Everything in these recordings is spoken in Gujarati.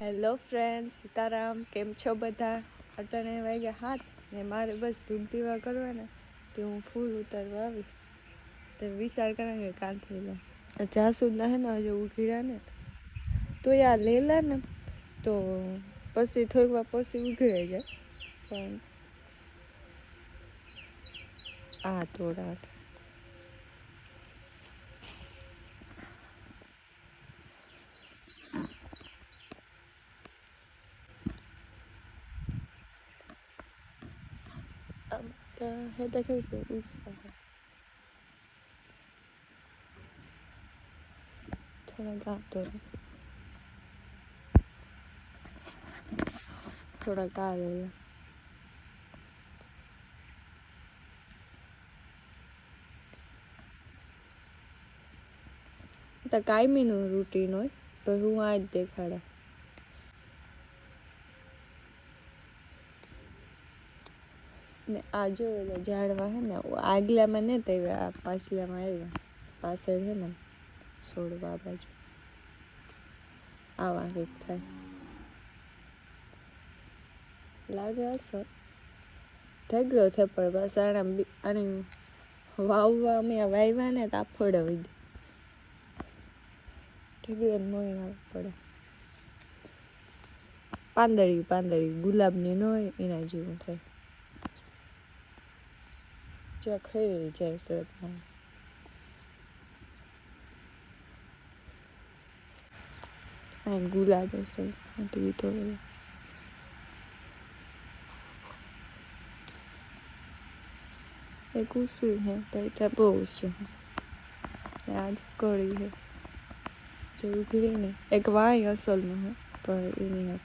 હેલો ફ્રેન્ડ, સીતારામ, કેમ છો બધા? અટાણે વાગ્યા હાથ ને મારે બસ ધૂમ પીવા કરવાને કે હું ફૂલ ઉતારવા આવી. તો વિચાર કરે કે કાન થઈ જાય. જાસૂદ ના ને હજુ ઉઘીડા ને. તો યાર લેલા ને, તો પછી થોડીક વાર પછી ઉઘડાઈ જાય. પણ આ તોડાટ Hadi দেখেন થોડા ઘા દોરો થોડા ઘા દોરો તો કાયમીનું રૂટીન હોય, તો હું આ જ દેખાડે. ને આ જો ઝાડવા હે ને આગલામાં ને તે આ પાછલામાં આવ્યા પાછળ હે ને છોડવા બાજુ. આવા કંઈક થાય. લાગે અસર ગયો છે પણ બસ બી- આને વાવવા અમે વાવ્યા ને તો આફોડ આવી ગઈ ઠીક મોઈ આવવું પડે. પાંદડી પાંદડી ગુલાબની ન હોય એના જેવું થાય. જ્યાં ખાઈ જાય તો આ ગુલાબ હશે આટલી તો એક ઉસું હે તો બહુ શું યાદ કરી હે જે ઉઘડી એક વાય અસલનું હે પણ એની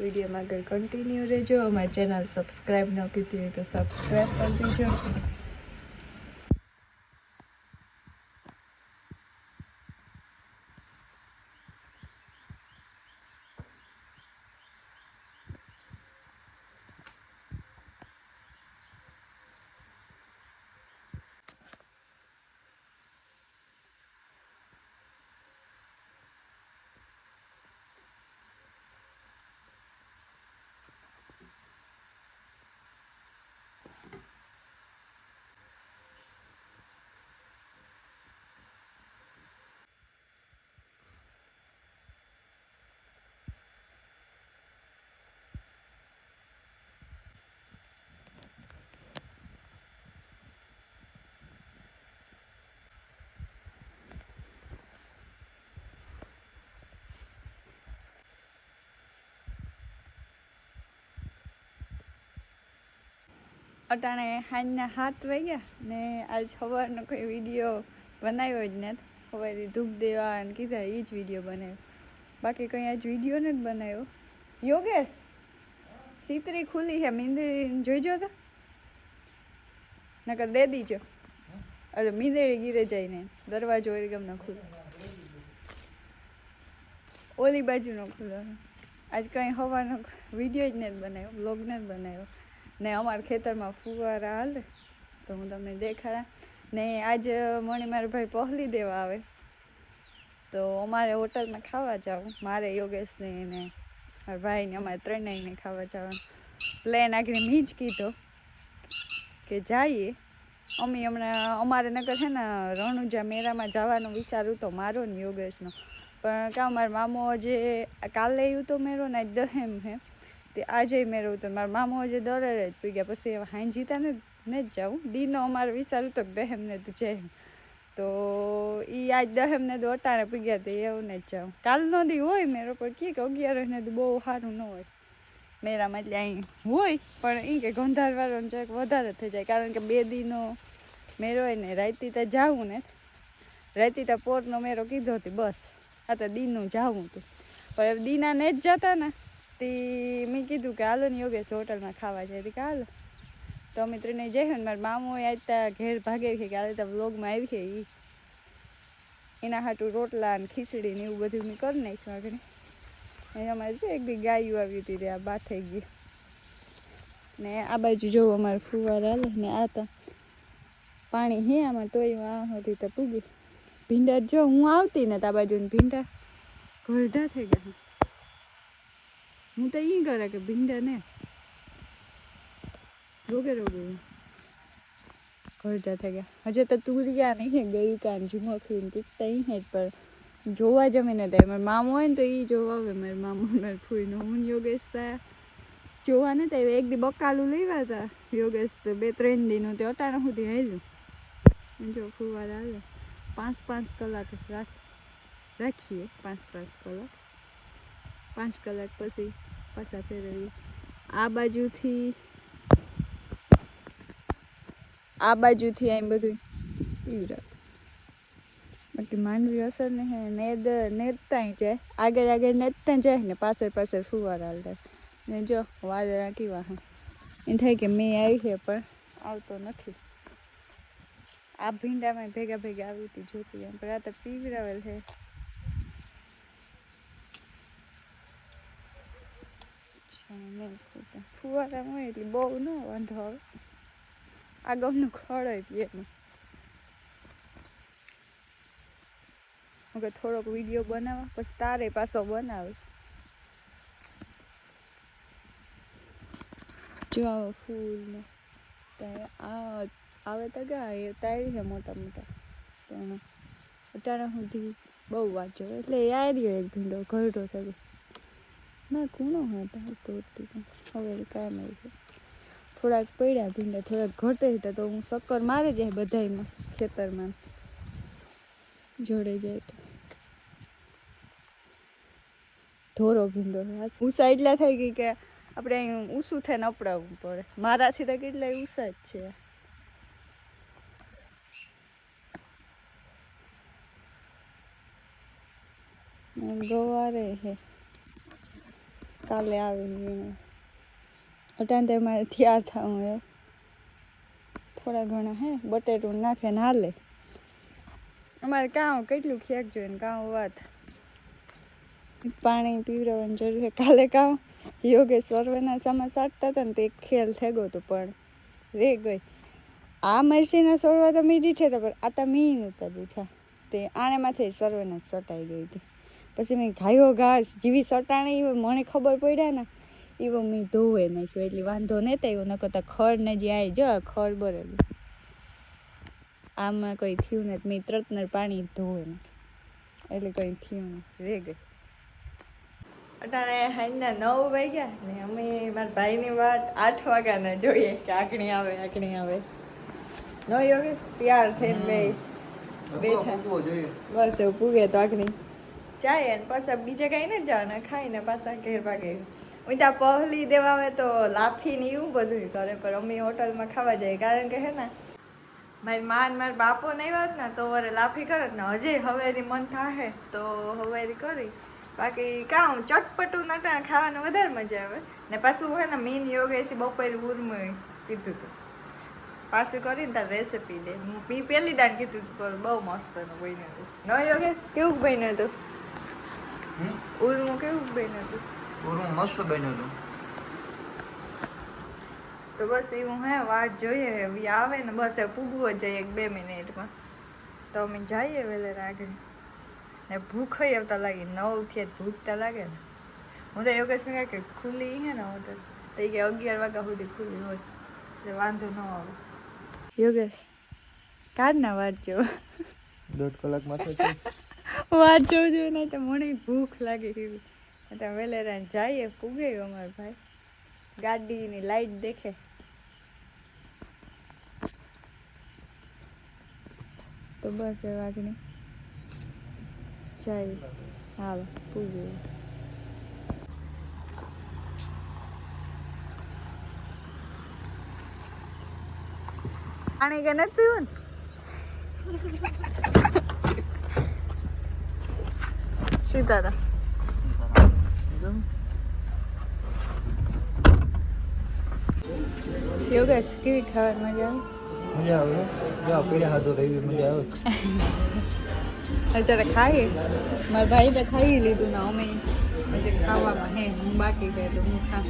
વિડીયોમાં આગળ કન્ટિન્યુ રહેજો. અમારી ચેનલ સબસ્ક્રાઈબ ન કીધી હોય તો સબસ્ક્રાઈબ કરી દીજો. અટાણે સાંજના હાથ વાગ્યા ને આજ સવારનો કોઈ વીડિયો બનાવ્યો જ નથી. સવારે ધૂપ દેવા અને કીધા એ જ વીડિયો બનાવ્યો. બાકી કંઈ આજ વીડિયો નથી બનાવ્યો. યોગેશ, સીતરી ખુલી છે, મીંદડી જોઈજો તો. નકર દે દીજો. અરે મીંદડી ગીરે જઈને દરવાજો ઓલી ગમનો ખુલ્લો ઓલી બાજુનો ખુલ્લો આજ કંઈ સવારનો વીડિયો જ નથી બનાવ્યો બ્લોગ નથી બનાવ્યો. ને અમારા ખેતરમાં ફુવારા હાલે. તો હું તમને દેખાડા. ને આજે મને મારા ભાઈ પહોલી દેવા આવે. તો અમારે હોટલમાં ખાવા જાવ. મારે યોગેશને ને મારા ભાઈને, અમારે ત્રણેયને ખાવા જવાનું. પ્લેન આગળ મેં જ કીધો કે જઈએ. અમે હમણાં, અમારે નગર છે ને રણુજા મેળામાં જવાનો વિચારું તો મારો ને યોગેશનો. પણ કાં મારા મામો જે કાલે આવ્યું તો મેરો ને દહેમ હે. તે આજે મેળવું તો મારા મામા હજી દરે જ પી ગયા પછી હાંજીતા ને ને જ જાઉં. દીનો અમારે વિચાર્યું તો દહેમ ને તું જય તો એ આજ દહેમ ને તો અટાણે પી ગયા તો એવું ને જ જાઉં. કાલનો દી હોય મેરો, પણ કે કે અગિયાર ને તો બહુ સારું ન હોય. મેરામાં એટલે અહીં હોય, પણ એ કે ગંધારવાળો જરાક વધારે થઈ જાય. કારણ કે બે દીનો મેરો હોય ને રાતી તો જાવું ને રાતી તો પોરનો મેરો કીધો હતી, બસ. આ તો દીનું જાવું હતું. પણ દીના ને જ જતા ને તે મેં કીધું કે હાલો ને યોગેશ હોટલમાં ખાવા જાય. તે હાલો. તો અમે ત્રણે જઈ ને મારા મામો આવતા ઘેર ભાગે છે કે હાલે તો વ્લોગમાં આવી છે એ એના હાટું રોટલા ને ખીચડી ને એવું બધું મેં કરી નાખ્યું આગળ. અહીં અમારે છે એક બી ગાયું આવી હતી તે આ બા થઈ ગઈ ને આ બાજુ જોવો અમારે ફુવારા હાલે ને આ તો પાણી હે આમાં તોય આ હતી તો પૂગી. ભીંડા જો હું આવતી ને તા બાજુ ભીંડા ઘરડા થઈ ગયા હું તો અહીં કરે કે ભીંડા ને. રોગે રોગે. ઘરડા થઈ ગયા. હજે તો તુરિયા નહીં ગયું કાન જુમો ને તીકતા ઈ હે પણ જોવા જમે ને થાય મારા મામો હોય ને તો એ જોવા આવે. મારા મામો, મારા ફૂઈને, હું યોગેશ તા. જોવા ને થાય એક દી બકાલું લેવા હતા યોગેશ તો બે ત્રણ દીનું તે અટાણા સુધી હેલું જો ફૂવાર આવ્યો. પાંચ પાંચ કલાક રાખ, રાખીએ. પાંચ પાંચ કલાક. પાંચ કલાક પછી પાછા ફેરવીએ આ બાજુથી આ બાજુથી એમ બધું ઈ બાકી માંડવી અસર ને હે નેદ નેદતા જાય. આગળ આગળ નેતા જાય ને પાછળ પાછળ ફુવારા હાલતા ને જો, વાદળા કેવા હે એમ થાય કે મેં આવી છે, પણ આવતો નથી. આ ભીંડામાં ભેગા ભેગા આવી હતી જોતી, એમ પણ આ તો પીવરાવેલ છે. ફુવારા હોય એટલે બહુ ન વાંધો આવે આ ગમનું ખડ હોય એનું કે થોડોક વીડિયો બનાવવા પછી તારે પાછો બનાવે. જો ફૂલ ને આવે તો ગયા, તારી છે મોટા મોટા પણ અટાણા સુધી બહુ વાંચો એટલે આવી એક ધંધો ઘરડો થયો. ના કૂણો હતા તોડતી તો. હવે કામ આવી થોડાક પડ્યા ભીંડા, થોડાક ઘટે હતા તો હું ચક્કર મારે જાય બધાયમાં ખેતરમાં. જોડે જાય તો. ધોરો ભીંડો ઉષા એટલા થઈ ગઈ કે આપણે અહીં ઊંસું થઈને અપડાવવું પડે. મારાથી તો કેટલાય ઊંસા જ છે. ગવારે હે. કાલે આવે અટાણ તે મારે તૈયાર થવું હે થોડા ઘણા હે, બટેટું નાખે ને હાલે. અમારે કાં કેટલું ખેક જોઈએ ને કાં વાત. પાણી પીવડાવવાની જરૂર છે. કાલે કાં યોગેશ સર્વેના સામા સાટતા હતા ને તે ખેલ થઈ ગયો હતો પણ રે ગઈ. આ મરસીના સોરવા તો મીડી છે તો પણ આ તો મીન નહોતા દીઠા તે આને માથે સર્વેના સટાઈ ગઈ હતી. પછી મેં ઘાયો ઘાસ જેવી સટાણી મને ખબર પડ્યા ને એવો મેં ધોવે નાખ્યો. એટલે વાંધો નહીં આવ્યો ન કરતા ખડ ને જે આવી જો ખડ બરેલું આમાં કંઈ થયું નથી. મેં ત્રતનર પાણી ધોવે એટલે કંઈ થયું નહીં રે ગઈ. અટાણે હાઈના નવ વાગ્યા ને અમે મારા ભાઈની વાત આઠ વાગ્યાના જોઈએ કે આકણી આવે આકણી આવે. નો યોગેશ તૈયાર થઈને બે બેઠા. બસ એવું પૂગે તો આકણી જાય ને પાછા બીજે કઈ નથી ખાઈ ખાઈને પાછા ઘેર ભાગે. હું ત્યાં પહલી દેવા આવે તો લાફી ને એવું બધું કરે, પણ અમે હોટલમાં ખાવા જઈએ, કારણ કે હે ને, મારી માં મારા બાપો નહીં હોત ને, તો વરે લાફી કરે ને હજી હવેરી મન થાહે, તો હવેરી કરી. બાકી કામ ચટપટું નટા ખાવાનું વધારે મજા આવે. ને પાછું હોય ને મીન યોગેશી બપોરે ઉર્મ કીધું હતું પાછું કરીને તાર રેસીપી દે. મેં પહેલી દાન કીધું હતું બહુ મસ્ત બન્યું હતું ન યોગેશ? કેવું બન્યું હતું ઉર્મું કેવું બન્યું હતું? પૂરું મસ્ત બન્યું હતું. તો બસ એવું હે વાત જોઈએ હે. આવે ને બસ એ પૂગવો જ જાય એક બે મિનિટમાં. તો અમે જઈએ વેલે આગળ ને ભૂખ આવતા લાગે નવથી ભૂખતા લાગે ને. હું તો યોગેશ ને કહે કે ખુલ્લી હે ને હોટલ. તો એ કે અગિયાર વાગ્યા સુધી ખુલ્લી હોય. એટલે વાંધો ન આવે. યોગેશ કાઢના વાત જો. દોઢ કલાક માથે છે વાત જોઈએ નહીં તો મને ભૂખ લાગી હતી એટલે વેલેરા જઈએ પૂગે અમારા ભાઈ. ગાડીની લાઈટ દેખે. તો બસ એ વાગણી જઈએ હાલ પૂગે પાણી કે નથી પીવું ને સીતારા યોગેશ કેવી ખાવાની મજા આવે? મજા આવે જો પીડા હાથો રહી મજા આવે. અત્યારે ખાઈએ. મારા ભાઈ તો ખાઈ લીધું ને અમે હજી ખાવામાં હે હું બાકી છે તો હું ખા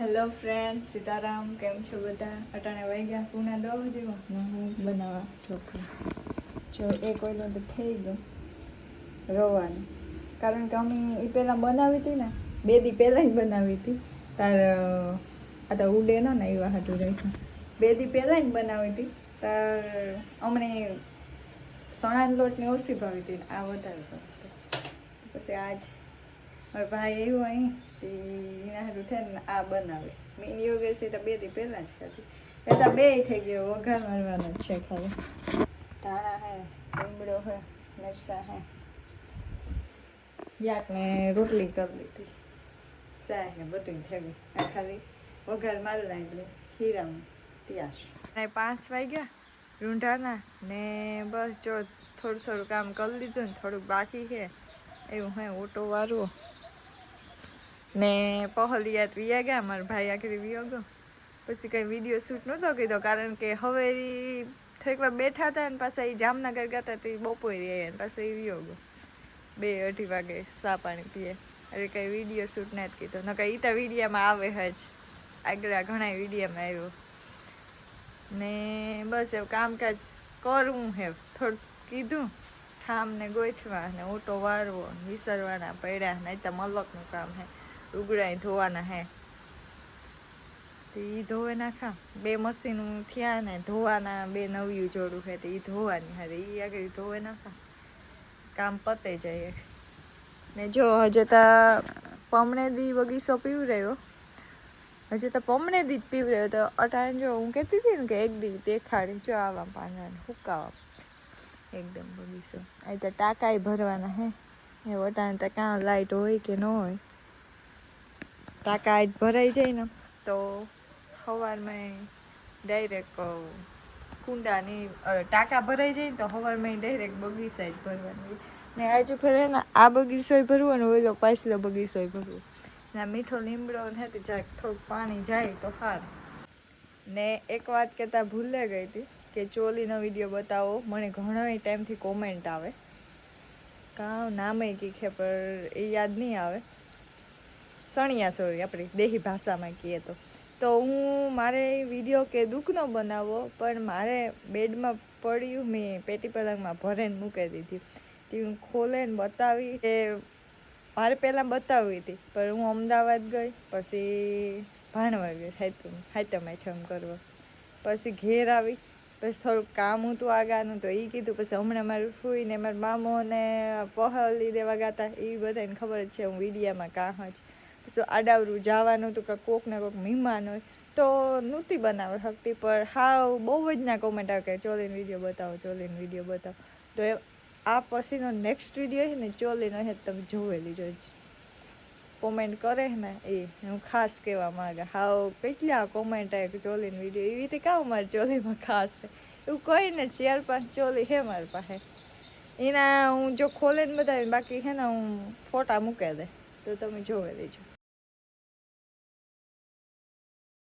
હેલો ફ્રેન્ડ સીતારામ કેમ છો બધા? અટાણે વાગ્યા પૂના દો જેવા હું બનાવવા ઢોકળા જો એક ઓઈલો તો થઈ ગયો રવાનું. કારણ કે અમે એ પહેલાં બનાવી હતી ને, બે દી પહેલાં જ બનાવી હતી. તાર આ તો ઉડે ના ને એવા હાટું રહી છે. બે દી પહેલાં જ બનાવી હતી. તાર, અમને સણાનો લોટની ઓછી ભાવી હતી આ વધારે ભાવતી પછી આજ મારો ભાઈ એવું અહીં, તે એના હારું થાય ને આ બનાવે. મેં યોગેશ તો બે દી પહેલાં જ ખાધી. એ તો બે થઈ ગયો, વઘાર મારવાનો જ છે ખાલી. ધાણા હે, લીમડો હે, મરચાં હે. યાક ને રોટલી કરી લીધી. શાક ને બધું થઈ આ ખાલી વઘાર મારેલા એટલે ખીરામાં તૈયાર પાંચ વાગ્યા, રૂંઢાના, ને બસ જો થોડું થોડું કામ કરી લીધું ને થોડુંક બાકી છે. એવું હે, ઓટો વારવો ને પહોલિયાત વિયા ગયા, મારા ભાઈ આખરી વિયો ગયો. પછી કંઈ વીડિયો શૂટ નહોતો કીધો કારણ કે હવે ઈ થોડીક વાર બેઠા હતા ને પાછા એ જામનગર ગયા તે બપોરે આવ્યા ને પાછા એ ગયો. બે અઢી વાગે સા પાણી પીએ. એટલે કંઈ વીડિયો શૂટ ના જ કીધો. ન કંઈ તો વિડીયામાં આવે જ. આગળ ઘણા વિડીયામાં આવ્યો. ને બસ એવું કામકાજ કરવું હે થોડું કીધું. ઠામ ને ગોઠવા ને ઓટો વારવો વિસરવાના પડ્યા નહીં તો મલકનું કામ હે. ઉગડાઈ ધોવાના હે. તો ઈ ધોવે નાખા બે મશીન થયા ને ધોવાના બે નવ્યું જોડું છે તો ઈ ધોવાની હારે. ઈ આગળ ધોવે નાખા કામ પતે જાય ને જો હજે તો પમણે દી બગીચો પીવરાયો. હજી તો પમણે દી જ પીવરાયો. તો અટાણે જો હું કહેતી હતી ને કે એક દી દેખાડી જો આવા પાંદડા હુકાવા એકદમ બગીચો. અહીં તો ટાંકાય ભરવાના હે. એ અટાણે તો કાં લાઈટ હોય કે ન હોય. ટાંકા જ ભરાઈ જાય ને. તો સવારમાં ડાયરેક્ટ કુંડાની ટાંકા ભરાઈ જાય ને તો સવારમાં ડાયરેક્ટ બગીચા જ ભરવાની. ને આજુ ફરે ને આ બગીચોય ભરવો ને ઓલો પાછલો બગીચોય ભરવો. ને આ મીઠો લીમડો ને તો જાય થોડુંક પાણી જાય તો સારું. ને એક વાત કહેતા ભૂલે ગઈ હતી કે ચોલીનો વીડિયો બતાવો, મને ઘણો ટાઈમથી કોમેન્ટ આવે. કાં નામે કીખે પર એ યાદ નહીં આવે. સણિયા સોરી આપણી દેહી ભાષામાં કહીએ તો. તો હું મારે વીડિયો કે દુઃખનો બનાવવો પણ મારે બેડમાં પડ્યું મેં, પેટી પલંગમાં ભરીને મૂકી દીધી. તે હું ખોલે ને બતાવી કે મારે પહેલાં બતાવી હતી, પણ હું અમદાવાદ ગઈ, પછી ભાણવા ગઈ, હાઈતમ હાઈતમ આઈટમ કરવા. પછી ઘેર આવી, પછી થોડુંક કામ હતું આગાનું, તો એ કીધું, પછી હમણાં મારું ફૂઈને મારા મામોને પહલી દેવા ગાતા એ બધાને ખબર જ છે, હું વિડીયામાં કાં જ આડાવરું જવાનું હતું કે કોક ને કોક મહેમાન હોય, તો નહોતી બનાવે શકતી પણ હાવ બહુ જ ના કોમેન્ટ આવે કે ચોલીનો વીડિયો બતાવો, ચોલીન વીડિયો બતાવો. તો એ, આ પછીનો નેક્સ્ટ વીડિયો છે ને, ચોલીનો છે તમે જોવેલી જોઈશ કોમેન્ટ કરે ને, એ હું ખાસ કહેવા માંગે. હાવ કેટલા કોમેન્ટ આવે કે ચોલીન વીડિયો એવી રીતે કાં મારી ચોલીમાં ખાસ છે? એવું કહીને ચાર પાંચ ચોલી છે મારી પાસે. એના હું જો ખોલે ને બતાવીને બાકી છે ને, હું ફોટા મૂકે દે. તો તમે જોવે લેજો.